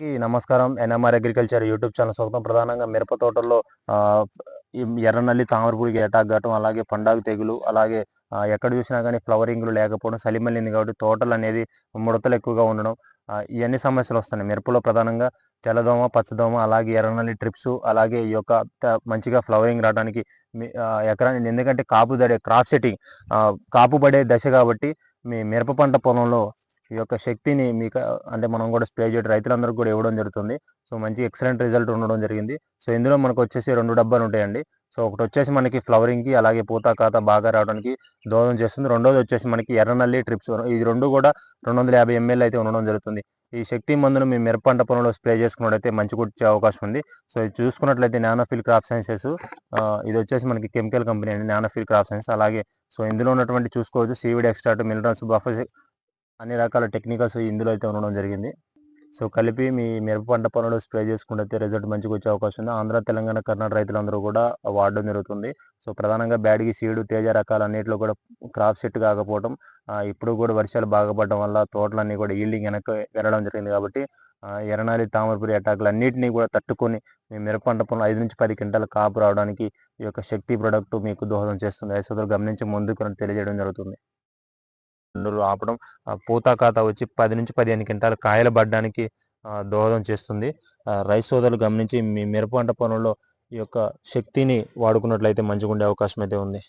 నమస్కారం. NMR agriculture YouTube channel స్వాగతం. ప్రధానంగా మిరప తోటల్లో ఎర్రనల్లి తామరపుడికి అటాక్ కావటం అలాగే పండాగు తెగులు అలాగే ఎక్కడ చూసినా కానీ ఫ్లవరింగ్లు లేకపోవడం సలిమల్లింది కాబట్టి తోటలు అనేది ముడతలు ఎక్కువగా ఉండడం ఇవన్నీ సమస్యలు వస్తున్నాయి మిరపలో ప్రధానంగా తెల్లదోమ పచ్చదోమ అలాగే ఎర్రనల్లి ట్రిప్స్ అలాగే ఈ యొక్క మంచిగా ఫ్లవరింగ్ రావడానికి మీ- ఎందుకంటే కాపు దడే క్రాప్ సెట్టింగ్ కాపు పడే దశ కాబట్టి మీ మిరప పంట పొలంలో ఈ యొక్క శక్తిని మీకు అంటే మనం కూడా స్ప్రే చేయడం రైతులందరికీ కూడా ఇవ్వడం జరుగుతుంది. సో మంచి ఎక్సలెంట్ రిజల్ట్ ఉండడం జరిగింది. సో ఇందులో మనకు వచ్చేసి రెండు డబ్బాలు ఉంటాయండి. సో ఒకటి వచ్చేసి మనకి ఫ్లవరింగ్కి అలాగే పూత కాత బాగా రావడానికి దోహదం చేస్తుంది. రెండోది వచ్చేసి మనకి ఎర్రనల్లి ట్రిప్స్ ఇది రెండు కూడా రెండు వందల యాభై ఎంఎల్ అయితే ఉండడం జరుగుతుంది. ఈ శక్తి మందును మీ మిరప పంట పొలంలో స్ప్రే చేసుకున్నట్టయితే మంచి కొట్టే అవకాశం ఉంది. సో ఇది చూసుకున్నట్లయితే నానోఫిల్ క్రాప్ సైన్సెస్ ఇది వచ్చేసి మనకి కెమికల్ కంపెనీ అండి నానోఫిల్ క్రాప్ సైన్స్ అలాగే సో ఇందులో ఉన్నటువంటి చూసుకోవచ్చు సీవిడ్ ఎక్స్ట్రాట్ మినరల్స్ బఫర్ అన్ని రకాల టెక్నికల్స్ ఇందులో అయితే ఉండడం జరిగింది. సో కలిపి మీ మిరప పంట పొలంలో స్ప్రే చేసుకుంటే రిజల్ట్ మంచిగా వచ్చే అవకాశం ఉంది. ఆంధ్ర తెలంగాణ కర్ణాటక రైతులందరూ కూడా వాడడం జరుగుతుంది. సో ప్రధానంగా బ్యాడ్గి సీడు తేజ రకాలు అన్నింటిలో కూడా క్రాప్ సెట్ కాకపోవడం ఇప్పుడు కూడా వర్షాలు బాగా పడడం వల్ల తోటలన్నీ కూడా ఈల్డింగ్ వెనక వెళ్ళడం జరిగింది కాబట్టి ఎరణాలి ఎర్రనాలి తామరపురి అటాకులు అన్నింటినీ కూడా తట్టుకొని మీ మిరప పంట పొలం ఐదు నుంచి పది క్వింటాల కాపు రావడానికి ఈ యొక్క శక్తి ప్రొడక్ట్ మీకు దోహదం చేస్తుంది. రైతులు గమనించి ముందుకు తెలియజేయడం జరుగుతుంది. పండులు ఆపడం పూత కాత వచ్చి పది నుంచి పదిహేను క్వింటాల కాయలు పడడానికి దోహదం చేస్తుంది. రైస్ సోదలు సోదరులు గమనించి మీ మిరప పంట పనుల్లో ఈ యొక్క శక్తిని వాడుకున్నట్లయితే మంచిగా ఉండే అవకాశం అయితే ఉంది.